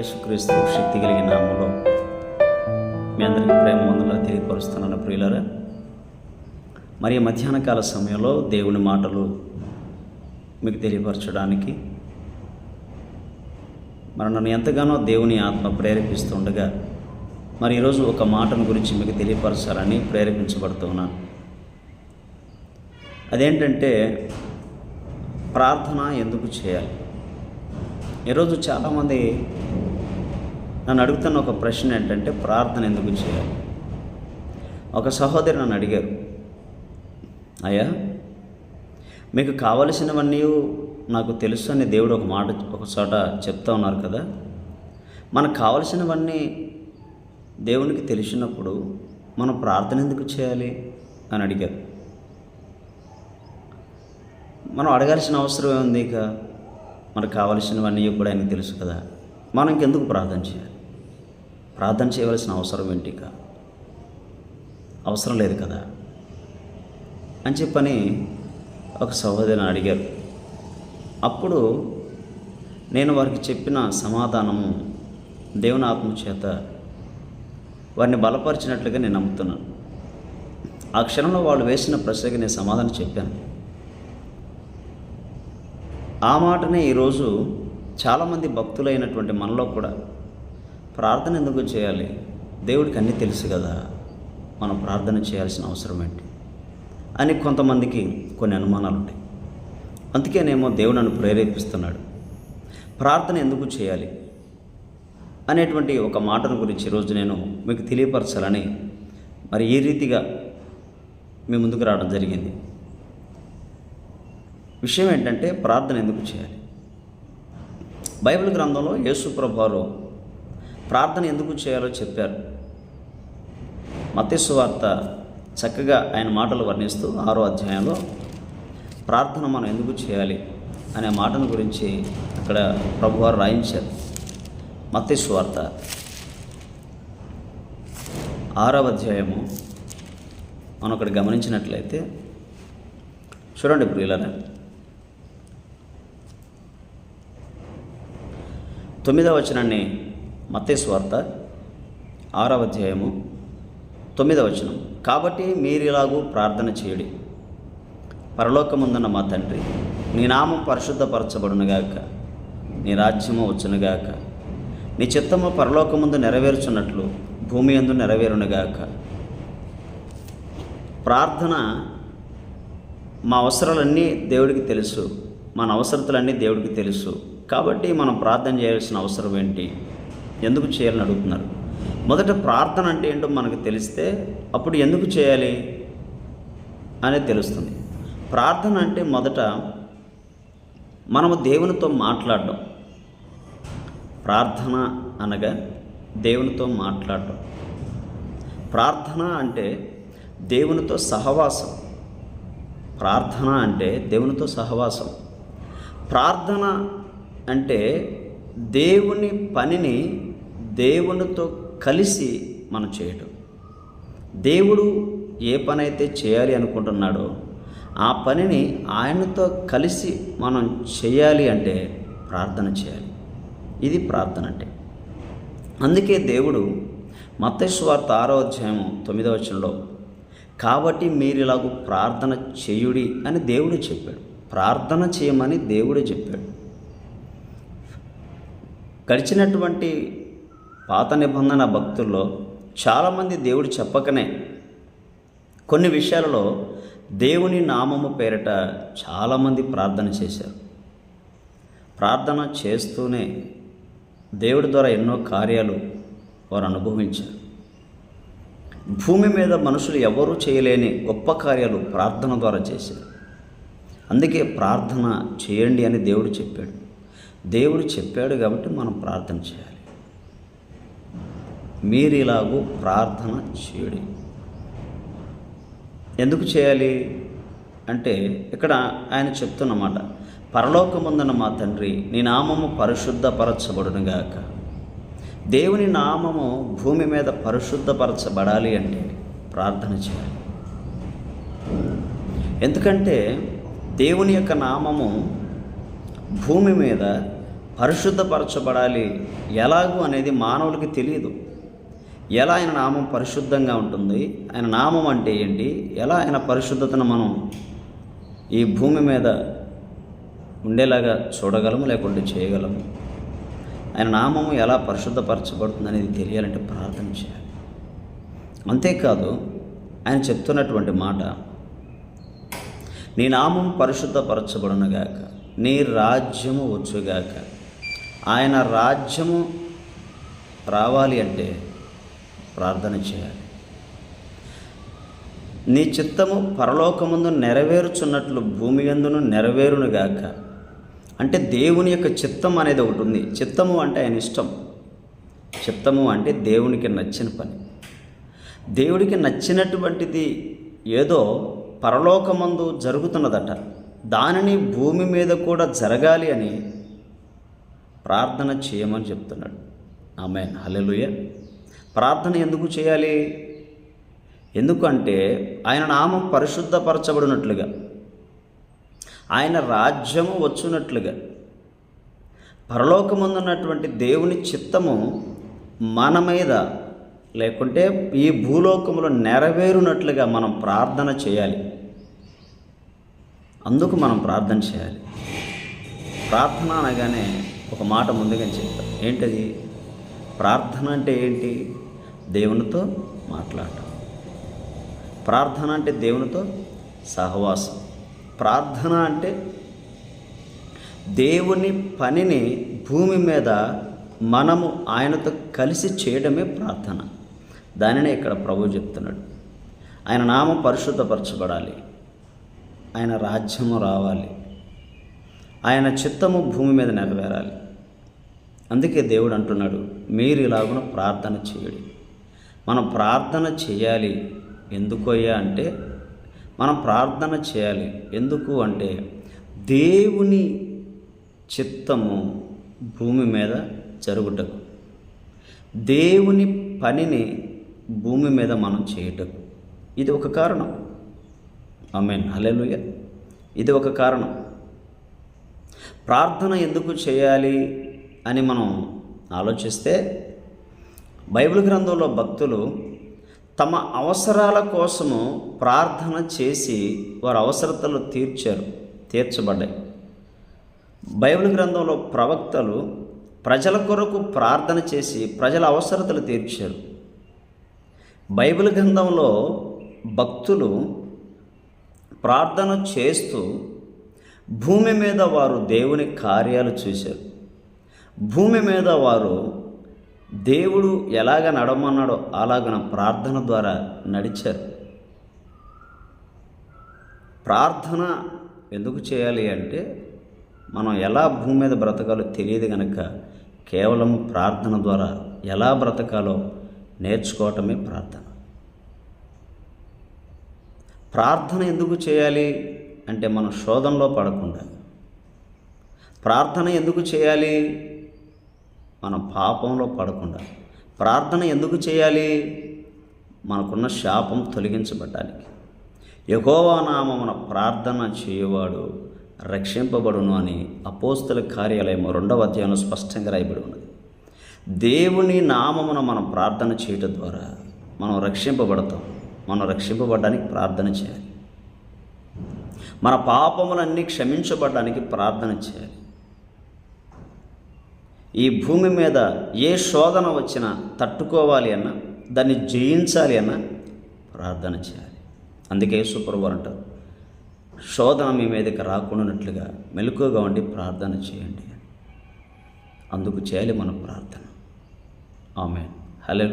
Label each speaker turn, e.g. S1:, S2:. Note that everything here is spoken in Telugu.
S1: యేసుక్రీస్తు శక్తి కలిగిన నామంలో మీ అందరికీ ప్రేమ వందలా తెలియపరుస్తున్నాను ప్రియులరా. మరి మధ్యాహ్న కాల సమయంలో దేవుని మాటలు మీకు తెలియపరచడానికి మరి నన్ను ఎంతగానో దేవుని ఆత్మ ప్రేరేపిస్తుండగా మరి ఈరోజు ఒక మాటను గురించి మీకు తెలియపరచాలని ప్రేరేపించబడుతున్నాను అదేంటంటే ప్రార్థన ఎందుకు చేయాలి? ఈరోజు చాలామంది నన్ను అడుగుతున్న ఒక ప్రశ్న ఏంటంటే ప్రార్థన ఎందుకు చేయాలి? ఒక సహోదరి నన్ను అడిగారు అయ్యా మీకు కావలసినవన్నీ నాకు తెలుసు అని దేవుడు ఒక మాట ఒక చోట చెప్తా ఉన్నారు కదా. మనకు కావలసినవన్నీ దేవునికి తెలిసినప్పుడు మనం ప్రార్థన ఎందుకు చేయాలి అని అడిగారు. మనం అడగాల్సిన అవసరం ఏముంది ఇక? మనకు కావలసినవన్నీ కూడా ఆయనకు తెలుసు కదా. మనం ఎందుకు ప్రార్థన చేయాలి? ప్రార్థన చేయవలసిన అవసరం ఏంటి అవసరం లేదు కదా? అని చెప్పని ఒక సహోదరిని అడిగారు. అప్పుడు నేను వారికి చెప్పిన సమాధానము దేవుని ఆత్మ చేత వారిని బలపరిచినట్లుగా నేను నమ్ముతున్నాను. ఆ క్షణంలో వాళ్ళు వేసిన ప్రశ్నకి నేను సమాధానం చెప్పాను. ఆ మాటనే ఈరోజు చాలామంది భక్తులైనటువంటి మనలో కూడా ప్రార్థన ఎందుకు చేయాలి? దేవుడికి అన్నీ తెలుసు కదా. మనం ప్రార్థన చేయాల్సిన అవసరం ఏంటి? అని కొంతమందికి కొన్ని అనుమానాలు ఉంటాయి. అందుకేనేమో దేవుడు నన్ను ప్రేరేపిస్తున్నాడు. ప్రార్థన ఎందుకు చేయాలి? అనేటువంటి ఒక మాటను గురించి ఈరోజు నేను మీకు తెలియపరచాలని మరి ఈ రీతిగా మీ ముందుకు రావడం జరిగింది. విషయం ఏంటంటే ప్రార్థన ఎందుకు చేయాలి? బైబిల్ గ్రంథంలో యేసు ప్రభువారు ప్రార్థన ఎందుకు చేయాలో చెప్పారు. మత్స్సు వార్త చక్కగా ఆయన మాటలు వర్ణిస్తూ ఆరో అధ్యాయంలో ప్రార్థన మనం ఎందుకు చేయాలి అనే మాటను గురించి అక్కడ ప్రభువారు రాయించారు. మత్స్సు వార్త ఆరవ అధ్యాయము మనం అక్కడ గమనించినట్లయితే చూడండి ప్రియులరా తొమ్మిదవ వచనాన్ని మత్తేశ్వార్త ఆరవ అధ్యాయము తొమ్మిదవ వచనం. కాబట్టి మీరిలాగూ ప్రార్థన చేయడి. పరలోకముందున్న మా తండ్రి నీ నామం పరిశుద్ధపరచబడునుగాక నీ రాజ్యము వచ్చునుగాక నీ చిత్తము పరలోకముందు నెరవేర్చున్నట్లు భూమి అందు నెరవేరునుగాక ప్రార్థన మా అవసరాలన్నీ దేవుడికి తెలుసు. మన అవసరతలన్నీ దేవుడికి తెలుసు. కాబట్టి మనం ప్రార్థన చేయాల్సిన అవసరం ఏంటి? ఎందుకు చేయాలని అడుగుతున్నారు. మొదట ప్రార్థన అంటే ఏంటో మనకు తెలిస్తే అప్పుడు ఎందుకు చేయాలి అనేది తెలుస్తుంది. ప్రార్థన అంటే మొదట మనము దేవునితో మాట్లాడడం. ప్రార్థన అనగా దేవునితో మాట్లాడడం. ప్రార్థన అంటే దేవునితో సహవాసం. ప్రార్థన అంటే దేవునితో సహవాసం. ప్రార్థన అంటే దేవుని పనిని దేవునితో కలిసి మనం చేయటం. దేవుడు ఏ పని అయితే చేయాలి అనుకుంటున్నాడో ఆ పనిని ఆయనతో కలిసి మనం చేయాలి అంటే ప్రార్థన చేయాలి. ఇది ప్రార్థన అంటే. అందుకే దేవుడు మతేశ్వార్త ఆరో అధ్యాయం తొమ్మిదవ వచనంలో కాబట్టి మీరు ఇలాగూ ప్రార్థన చేయుడి అని దేవుడు చెప్పాడు. ప్రార్థన చేయమని దేవుడే చెప్పాడు. గడిచినటువంటి పాత నిబంధన భక్తుల్లో చాలామంది దేవుడు చెప్పకనే కొన్ని విషయాలలో దేవుని నామము పేరిట చాలామంది ప్రార్థన చేశారు. ప్రార్థన చేస్తూనే దేవుడి ద్వారా ఎన్నో కార్యాలు వారు అనుభవించారు. భూమి మీద మనుషులు ఎవరూ చేయలేని గొప్ప కార్యాలు ప్రార్థన ద్వారా చేశారు. అందుకే ప్రార్థన చేయండి అని దేవుడు చెప్పాడు. దేవుడు చెప్పాడు కాబట్టి మనం ప్రార్థన చేయాలి. మీరు ఇలాగూ ప్రార్థన చేయడం. ఎందుకు చేయాలి? అంటే ఇక్కడ ఆయన చెప్తున్నమాట పరలోకముందన మా తండ్రి నీ నామము పరిశుద్ధపరచబడునుగాక దేవుని నామము భూమి మీద పరిశుద్ధపరచబడాలి అంటే ప్రార్థన చేయాలి. ఎందుకంటే దేవుని యొక్క నామము భూమి మీద పరిశుద్ధపరచబడాలి ఎలాగూ అనేది మానవులకి తెలియదు. ఎలా ఆయన నామం పరిశుద్ధంగా ఉంటుంది ఆయన నామం అంటే ఏంటి ఎలా ఆయన పరిశుద్ధతను మనం ఈ భూమి మీద ఉండేలాగా చూడగలము లేకుంటే చేయగలము? ఆయన నామము ఎలా పరిశుద్ధపరచబడుతుంది అనేది తెలియాలంటే ప్రార్థన చేయాలి. అంతేకాదు ఆయన చెప్తున్నటువంటి మాట నీ నామం పరిశుద్ధపరచబడునుగాక. నీ రాజ్యము వచ్చుగాక. ఆయన రాజ్యము రావాలి అంటే ప్రార్థన చేయాలి. నీ చిత్తము పరలోకముందు నెరవేరుచున్నట్లు భూమి ఎందును నెరవేరునుగాక అంటే దేవుని యొక్క చిత్తం అనేది ఒకటి ఉంది. చిత్తము అంటే ఆయన ఇష్టం. చిత్తము అంటే దేవునికి నచ్చిన పని. దేవుడికి నచ్చినటువంటిది ఏదో పరలోకమందు జరుగుతున్నదట. దానిని భూమి మీద కూడా జరగాలి అని ప్రార్థన చేయమని చెప్తున్నాడు. ఆమె హలెలుయ ప్రార్థన ఎందుకు చేయాలి? ఎందుకంటే ఆయన నామం పరిశుద్ధపరచబడినట్లుగా ఆయన రాజ్యము వచ్చినట్లుగా పరలోకముందున్నటువంటి దేవుని చిత్తము మన మీద లేకుంటే ఈ భూలోకంలో నెరవేరునట్లుగా మనం ప్రార్థన చేయాలి. అందుకు మనం ప్రార్థన చేయాలి. ప్రార్థన అనగానే ఒక మాట ముందుగా చెప్తాం. ఏంటది? ప్రార్థన అంటే ఏంటి? దేవునితో మాట్లాడటం. ప్రార్థన అంటే దేవునితో సహవాసం. ప్రార్థన అంటే దేవుని పనిని భూమి మీద మనము ఆయనతో కలిసి చేయడమే ప్రార్థన. దానినే ఇక్కడ ప్రభు చెప్తున్నాడు. ఆయన నామం పరిశుద్ధపరచబడాలి. ఆయన రాజ్యము రావాలి. ఆయన చిత్తము భూమి మీద నెరవేరాలి. అందుకే దేవుడు అంటున్నాడు మీరు ఇలాగున ప్రార్థన చేయడి. మనం ప్రార్థన చేయాలి ఎందుకయ్యా అంటే మనం ప్రార్థన చేయాలి ఎందుకు అంటే దేవుని చిత్తము భూమి మీద జరుగుటకు. దేవుని పనిని భూమి మీద మనం చేయటకు. ఇది ఒక కారణం. అమెన్ హలెలుయ ఇది ఒక కారణం. ప్రార్థన ఎందుకు చేయాలి అని మనం ఆలోచిస్తే బైబిల్ గ్రంథంలో భక్తులు తమ అవసరాల కోసము ప్రార్థన చేసి వారి అవసరతలు తీర్చారు తీర్చబడ్డాయి. బైబిల్ గ్రంథంలో ప్రవక్తలు ప్రజల కొరకు ప్రార్థన చేసి ప్రజల అవసరతలు తీర్చారు. బైబిల్ గ్రంథంలో భక్తులు ప్రార్థన చేస్తూ భూమి మీద వారు దేవుని కార్యాలు చూశారు. భూమి మీద వారు దేవుడు ఎలాగ నడమన్నాడో అలాగన ప్రార్థన ద్వారా నడిచారు. ప్రార్థన ఎందుకు చేయాలి అంటే మనం ఎలా భూమి మీద బ్రతకాలో తెలియదు కనుక కేవలం ప్రార్థన ద్వారా ఎలా బ్రతకాలో నేర్చుకోవటమే ప్రార్థన. ప్రార్థన ఎందుకు చేయాలి అంటే మనం శోధనలో పడకుండా. ప్రార్థన ఎందుకు చేయాలి? మనం పాపంలో పడకుండా. ప్రార్థన ఎందుకు చేయాలి? మనకున్న శాపం తొలగించబడ్డానికి. యహోవా నామమున ప్రార్థన చేయవాడు రక్షింపబడును అని అపోస్తుల కార్యాలయం రెండవ అధ్యాయంలో స్పష్టంగా రాయబడి ఉన్నది. దేవుని నామమున మనం ప్రార్థన చేయటం ద్వారా మనం రక్షింపబడతాం. మనం రక్షింపబడడానికి ప్రార్థన చేయాలి. మన పాపములన్నీ క్షమించబడడానికి ప్రార్థన చేయాలి. ఈ భూమి మీద ఏ శోధన వచ్చినా తట్టుకోవాలి అన్నా దాన్ని జయించాలి అన్నా ప్రార్థన చేయాలి. అందుకే సుప్రభు అంటారు శోధన మీ మీదకి రాకుండానట్లుగా మెలకుగా ఉండి ప్రార్థన చేయండి. అందుకు చేయాలి మన ప్రార్థన. ఆమె హలో